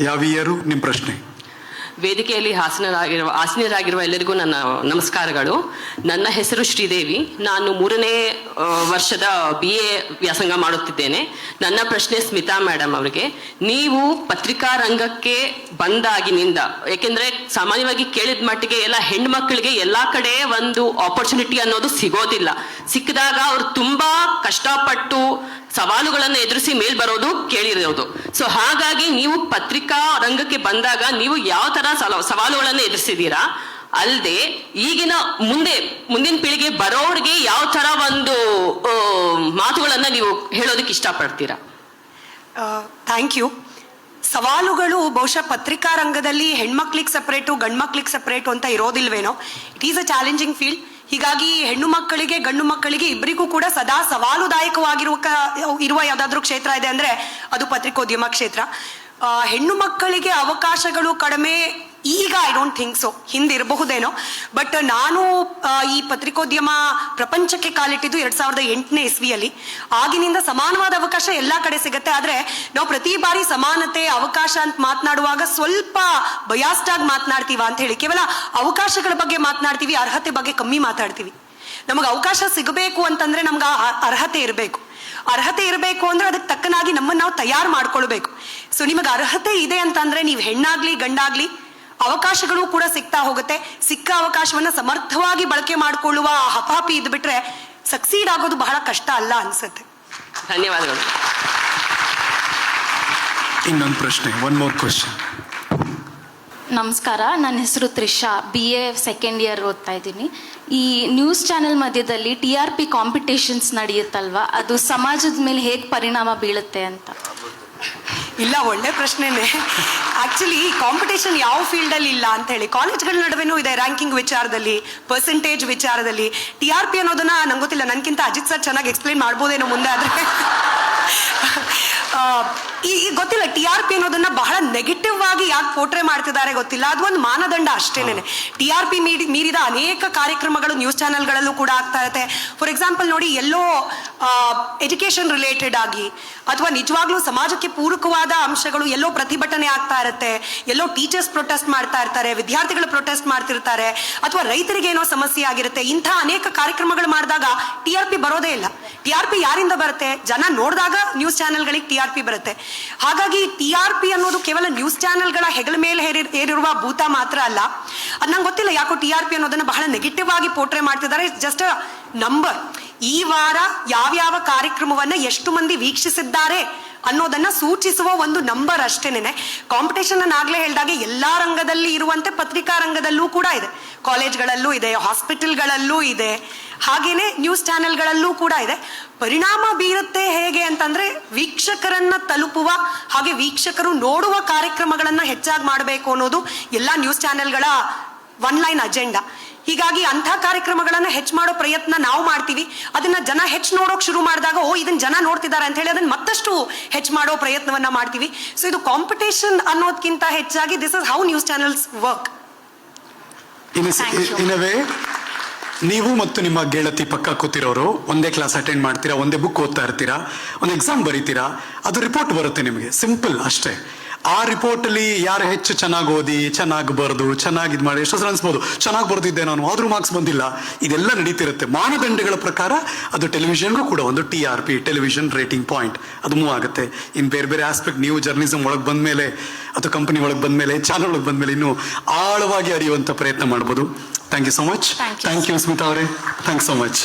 ಯಾವ ಇಯರು ನಿಮ್ಮ ಪ್ರಶ್ನೆ. ವೇದಿಕೆಯಲ್ಲಿ ಹಾಸನರಾಗಿರುವ ಹಾಸನರಾಗಿರುವ ಎಲ್ಲರಿಗೂ ನನ್ನ ನಮಸ್ಕಾರಗಳು. ನನ್ನ ಹೆಸರು ಶ್ರೀದೇವಿ. ನಾನು ಮೂರನೇ ವರ್ಷದ ಬಿ ಎ ವ್ಯಾಸಂಗ ಮಾಡುತ್ತಿದ್ದೇನೆ. ನನ್ನ ಪ್ರಶ್ನೆ ಸ್ಮಿತಾ ಮೇಡಮ್ ಅವರಿಗೆ, ನೀವು ಪತ್ರಿಕಾ ರಂಗಕ್ಕೆ ಬಂದಾಗಿನಿಂದ ಯಾಕೆಂದ್ರೆ ಸಾಮಾನ್ಯವಾಗಿ ಕೇಳಿದ ಮಟ್ಟಿಗೆ ಎಲ್ಲ ಹೆಣ್ಮಕ್ಳಿಗೆ ಎಲ್ಲಾ ಕಡೆ ಒಂದು ಆಪರ್ಚುನಿಟಿ ಅನ್ನೋದು ಸಿಗೋದಿಲ್ಲ. ಸಿಕ್ಕಿದಾಗ ಅವ್ರು ತುಂಬಾ ಕಷ್ಟಪಟ್ಟು ಸವಾಲುಗಳನ್ನು ಎದುರಿಸಿ ಮೇಲ್ ಬರೋದು ಕೇಳಿರೋದು. ಸೊ ಹಾಗಾಗಿ ನೀವು ಪತ್ರಿಕಾ ರಂಗಕ್ಕೆ ಬಂದಾಗ ನೀವು ಯಾವ ತರ ಸವಾಲುಗಳನ್ನು ಎದುರಿಸಿದೀರಾ ಅಲ್ಲದೆ ಈಗಿನ ಮುಂದೆ, ಮುಂದಿನ ಪೀಳಿಗೆ ಬರೋರಿಗೆ ಯಾವ ತರ ಒಂದು ಮಾತುಗಳನ್ನ ನೀವು ಹೇಳೋದಕ್ಕೆ ಇಷ್ಟಪಡ್ತೀರಾ? ಥ್ಯಾಂಕ್ ಯು ಸವಾಲುಗಳು ಬಹುಶಃ ಪತ್ರಿಕಾ ರಂಗದಲ್ಲಿ ಹೆಣ್ಮಕ್ಳಿಗೆ ಸಪ್ರೇಟು ಗಂಡ್ಮಕ್ಳಿಗೆ ಸಪ್ರೇಟು ಅಂತ ಇರೋದಿಲ್ವೇನೋ? It is a challenging field ಹೀಗಾಗಿ ಹೆಣ್ಣು ಮಕ್ಕಳಿಗೆ, ಗಂಡು ಮಕ್ಕಳಿಗೆ ಇಬ್ಬರಿಗೂ ಕೂಡ ಸದಾ ಸವಾಲುದಾಯಕವಾಗಿರುವ ಇರುವ ಯಾವುದಾದ್ರೂ ಕ್ಷೇತ್ರ ಇದೆ ಅಂದರೆ ಅದು ಪತ್ರಿಕೋದ್ಯಮ ಕ್ಷೇತ್ರ. ಹೆಣ್ಣು ಮಕ್ಕಳಿಗೆ ಅವಕಾಶಗಳು ಕಡಿಮೆ ಈಗ ಐ ಡೋಂಟ್ ಥಿಂಕ್ ಸೊ ಹಿಂದಿರಬಹುದೇನೋ? ಬಟ್ ನಾನು ಈ ಪತ್ರಿಕೋದ್ಯಮ ಪ್ರಪಂಚಕ್ಕೆ ಕಾಲಿಟ್ಟಿದ್ದು ಎರಡ್ ಸಾವಿರದ ಎಂಟನೇ ಇಸ್ವಿಯಲ್ಲಿ. ಆಗಿನಿಂದ ಸಮಾನವಾದ ಅವಕಾಶ ಎಲ್ಲಾ ಕಡೆ ಸಿಗುತ್ತೆ. ಆದ್ರೆ ನಾವು ಪ್ರತಿ ಬಾರಿ ಸಮಾನತೆ, ಅವಕಾಶ ಅಂತ ಮಾತನಾಡುವಾಗ ಸ್ವಲ್ಪ ಬಯಾಸ್ಟ್ ಆಗಿ ಮಾತನಾಡ್ತೀವ ಅಂತ ಹೇಳಿ. ಕೇವಲ ಅವಕಾಶಗಳ ಬಗ್ಗೆ ಮಾತನಾಡ್ತೀವಿ, ಅರ್ಹತೆ ಬಗ್ಗೆ ಕಮ್ಮಿ ಮಾತಾಡ್ತೀವಿ. ನಮಗೆ ಅವಕಾಶ ಸಿಗಬೇಕು ಅಂತಂದ್ರೆ ನಮ್ಗೆ ಅರ್ಹತೆ ಇರಬೇಕು. ಅರ್ಹತೆ ಇರಬೇಕು ಅಂದ್ರೆ ಅದಕ್ಕೆ ತಕ್ಕನಾಗಿ ನಮ್ಮನ್ನ ನಾವು ತಯಾರು ಮಾಡ್ಕೊಳ್ಬೇಕು. ಸೊ ನಿಮಗೆ ಅರ್ಹತೆ ಇದೆ ಅಂತಂದ್ರೆ ನೀವು ಹೆಣ್ಣಾಗ್ಲಿ, ಗಂಡಾಗ್ಲಿ ಅವಕಾಶಗಳು ಕೂಡ ಸಿಗ್ತಾ ಹೋಗುತ್ತೆ. ಸಿಕ್ಕ ಅವಕಾಶವನ್ನ ಸಮರ್ಥವಾಗಿ ಬಳಕೆ ಮಾಡಿಕೊಳ್ಳುವ ಹಪಾಪಿ ಇದ್ ಬಿಟ್ರೆ ಸಕ್ಸೀಡ್ ಆಗೋದು ಬಹಳ ಕಷ್ಟ ಅಲ್ಲ ಅನ್ಸುತ್ತೆ. ಧನ್ಯವಾದಗಳು. ಇನ್ನೊಂದು ಪ್ರಶ್ನೆ ಒನ್ ಮೋರ್ ಕ್ವಶನ್ ನಮಸ್ಕಾರ ನನ್ನ ಹೆಸರು Trisha B A second year ಓದ್ತಾ ಇದ್ದೀನಿ. ಈ ನ್ಯೂಸ್ ಚಾನೆಲ್ ಮಧ್ಯದಲ್ಲಿ ಟಿ ಆರ್ ಪಿ ಕಾಂಪಿಟೇಷನ್ಸ್ ನಡೆಯುತ್ತಲ್ವಾ? ಅದು ಸಮಾಜದ ಮೇಲೆ ಹೇಗೆ ಪರಿಣಾಮ ಬೀಳುತ್ತೆ ಅಂತ. ಇಲ್ಲ, ಒಳ್ಳೆ ಪ್ರಶ್ನೆನೇ. ಆಕ್ಚುಲಿ ಕಾಂಪಿಟೇಷನ್ ಯಾವ ಫೀಲ್ಡ್ ಅಲ್ಲಿ ಇಲ್ಲ ಅಂತ ಹೇಳಿ ಕಾಲೇಜ್ಗಳ ನಡುವೆನೂ ಇದೆ ರ್ಯಾಂಕಿಂಗ್ ವಿಚಾರದಲ್ಲಿ ಪರ್ಸೆಂಟೇಜ್ ವಿಚಾರದಲ್ಲಿ. ಟಿ ಆರ್ ಪಿ ಅನ್ನೋದನ್ನ ನಂಗೆ ಗೊತ್ತಿಲ್ಲ ನನಗಿಂತ ಅಜಿತ್ ಸರ್ ಚೆನ್ನಾಗಿ ಎಕ್ಸ್ಪ್ಲೈನ್ ಮಾಡ್ಬೋದೇನೋ ಮುಂದೆ ಆದ್ರೆ. ಈ ಗೊತ್ತಿಲ್ಲ ಟಿ ಆರ್ ಪಿ ಅನ್ನೋದನ್ನ ಬಹಳ ನೆಗೆಟಿವ್ ಆಗಿ ಯಾಕೆ ಪೋಟ್ರೆ ಮಾಡ್ತಿದ್ದಾರೆ ಗೊತ್ತಿಲ್ಲ. ಅದು ಒಂದು ಮಾನದಂಡ ಅಷ್ಟೇನೆ ಟಿ ಆರ್ ಪಿ ಮೀರಿ ಮೀರಿದ ಅನೇಕ ಕಾರ್ಯಕ್ರಮಗಳು ನ್ಯೂಸ್ ಚಾನೆಲ್ಗಳಲ್ಲೂ ಕೂಡ ಆಗ್ತಾ ಇರುತ್ತೆ. ಫಾರ್ ಎಕ್ಸಾಂಪಲ್ ನೋಡಿ ಎಲ್ಲೋ ಎಜುಕೇಶನ್ ರಿಲೇಟೆಡ್ ಆಗಿ ಅಥವಾ ನಿಜವಾಗ್ಲೂ ಸಮಾಜಕ್ಕೆ ಪೂರಕವಾದ ಅಂಶಗಳು ಎಲ್ಲೋ ಪ್ರತಿಭಟನೆ ಆಗ್ತಾ ಇರುತ್ತೆ ಎಲ್ಲೋ ಟೀಚರ್ಸ್ ಪ್ರೊಟೆಸ್ಟ್ ಮಾಡ್ತಾ ಇರ್ತಾರೆ ವಿದ್ಯಾರ್ಥಿಗಳು ಪ್ರೊಟೆಸ್ಟ್ ಮಾಡ್ತಿರ್ತಾರೆ ಅಥವಾ ರೈತರಿಗೆ ಏನೋ ಸಮಸ್ಯೆ ಆಗಿರುತ್ತೆ ಇಂಥ ಅನೇಕ ಕಾರ್ಯಕ್ರಮಗಳು ಮಾಡಿದಾಗ ಟಿ ಆರ್ ಪಿ ಬರೋದೇ ಇಲ್ಲ. ಟಿ ಆರ್ ಪಿ ಯಾರಿಂದ ಬರುತ್ತೆ? ಜನ ನೋಡಿದಾಗ ನ್ಯೂಸ್ ಚಾನೆಲ್ಗಳಿಗೆ ಟಿ ಆರ್ ಪಿ ಬರುತ್ತೆ. ಹಾಗಾಗಿ ಟಿ ಆರ್ ಪಿ ಅನ್ನೋದು ಕೇವಲ ನ್ಯೂಸ್ ಚಾನೆಲ್ಗಳ ಹೆಗಲ ಮೇಲೆ ಹೇರಿ- ಹೇರಿರುವ ಭೂತ ಮಾತ್ರ ಅಲ್ಲ. ಅದು ನಂಗೆ ಗೊತ್ತಿಲ್ಲ ಯಾಕೋ ಟಿ ಆರ್ ಪಿ ಅನ್ನೋದನ್ನ ಬಹಳ ನೆಗೆಟಿವ್ ಆಗಿ ಪೋಟ್ರೆ ಮಾಡ್ತಿದ್ದಾರೆ. ಜಸ್ಟ್ ನಂಬರ್ ಈ ವಾರ ಯಾವ್ಯಾವ ಕಾರ್ಯಕ್ರಮವನ್ನ ಎಷ್ಟು ಮಂದಿ ವೀಕ್ಷಿಸಿದ್ದಾರೆ? ಅನ್ನೋದನ್ನ ಸೂಚಿಸುವ ಒಂದು ನಂಬರ್ ಅಷ್ಟೇನೆ ಕಾಂಪಿಟೇಷನ್ ನಾನು ಆಗ್ಲೇ ಹೇಳಿದಾಗೆ ಎಲ್ಲಾ ರಂಗದಲ್ಲಿ ಇರುವಂತೆ ಪತ್ರಿಕಾ ರಂಗದಲ್ಲೂ ಕೂಡ ಇದೆ. ಕಾಲೇಜ್ಗಳಲ್ಲೂ ಇದೆ ಹಾಸ್ಪಿಟಲ್ಗಳಲ್ಲೂ ಇದೆ, ಹಾಗೇನೆ ನ್ಯೂಸ್ ಚಾನೆಲ್ಗಳಲ್ಲೂ ಕೂಡ ಇದೆ. ಪರಿಣಾಮ ಬೀರುತ್ತೆ ಹೇಗೆ ಅಂತಂದ್ರೆ ವೀಕ್ಷಕರನ್ನ ತಲುಪುವ ಹಾಗೆ ವೀಕ್ಷಕರು ನೋಡುವ ಕಾರ್ಯಕ್ರಮಗಳನ್ನ ಹೆಚ್ಚಾಗಿ ಮಾಡಬೇಕು ಅನ್ನೋದು ಎಲ್ಲಾ ನ್ಯೂಸ್ ಚಾನೆಲ್ಗಳ ಒನ್ ಲೈನ್ ಅಜೆಂಡಾ ಹೀಗಾಗಿ ಅಂಥ ಕಾರ್ಯಕ್ರಮಗಳನ್ನ ಹೆಚ್ಚು ಮಾಡೋ ಪ್ರಯತ್ನ ನಾವು ಮಾಡ್ತೀವಿ. ಅದನ್ನ ಜನ ಹೆಚ್ಚು ನೋಡೋಕ್ ಶುರು ಮಾಡಿದಾಗ ಓ ಇದನ್ನ ಜನ ನೋಡ್ತಿದ್ದಾರೆ ಅಂತ ಹೇಳಿ ಅದನ್ನ ಮತ್ತಷ್ಟು ಹೆಚ್ಚು ಮಾಡೋ ಪ್ರಯತ್ನವನ್ನ ಮಾಡ್ತೀವಿ. ಸೊ ಇದು ಕಾಂಪಿಟೇಷನ್ ಅನ್ನೋದಕ್ಕಿಂತ ಹೆಚ್ಚಾಗಿ this is how news channels work in Thank way ನೀವು ಮತ್ತು ನಿಮ್ಮ ಗೆಳತಿ ಪಕ್ಕ ಕೂತಿರೋರು ಒಂದೇ ಕ್ಲಾಸ್ ಅಟೆಂಡ್ ಮಾಡ್ತೀರಾ ಒಂದೇ ಬುಕ್ ಓದ್ತಾ ಇರ್ತೀರಾ ಒಂದು ಎಕ್ಸಾಮ್ ಬರೀತೀರಾ ಅದು ರಿಪೋರ್ಟ್ ಬರುತ್ತೆ ನಿಮಗೆ. ಸಿಂಪಲ್ ಅಷ್ಟೇ. ಆ ರಿಪೋರ್ಟಲ್ಲಿ ಯಾರು ಹೆಚ್ಚು ಚೆನ್ನಾಗಿ ಓದಿ ಚೆನ್ನಾಗಿ ಬರೆದು ಚೆನ್ನಾಗಿ ಇದು ಮಾಡಿ ಎಷ್ಟೋ ಸಲ ಅನ್ಸ್ಬೋದು. ಚೆನ್ನಾಗಿ ಬರ್ದಿದ್ದೆ ನಾನು ಆದ್ರೂ ಮಾರ್ಕ್ಸ್ ಬಂದಿಲ್ಲ. ಇದೆಲ್ಲ ನಡೀತಿರುತ್ತೆ. ಮಾನದಂಡಗಳ ಪ್ರಕಾರ ಅದು ಟೆಲಿವಿಷನ್ಗೂ ಕೂಡ ಒಂದು T R P television rating point ಅದು ಮೂವ್ ಆಗುತ್ತೆ. ಇನ್ ಬೇರೆ ಬೇರೆ ಆಸ್ಪೆಕ್ಟ್ ನೀವು ಜರ್ನಲಿಸಮ್ ಒಳಗೆ ಬಂದ್ಮೇಲೆ ಅಥವಾ ಕಂಪನಿ ಒಳಗೆ ಬಂದ್ಮೇಲೆ ಚಾನಲ್ ಒಳಗೆ ಬಂದ್ಮೇಲೆ ಇನ್ನೂ ಆಳವಾಗಿ ಅರಿಯುವಂತ ಪ್ರಯತ್ನ ಮಾಡ್ಬೋದು. Thank you so much thank you Smitha ಅವರೇ. Thanks so much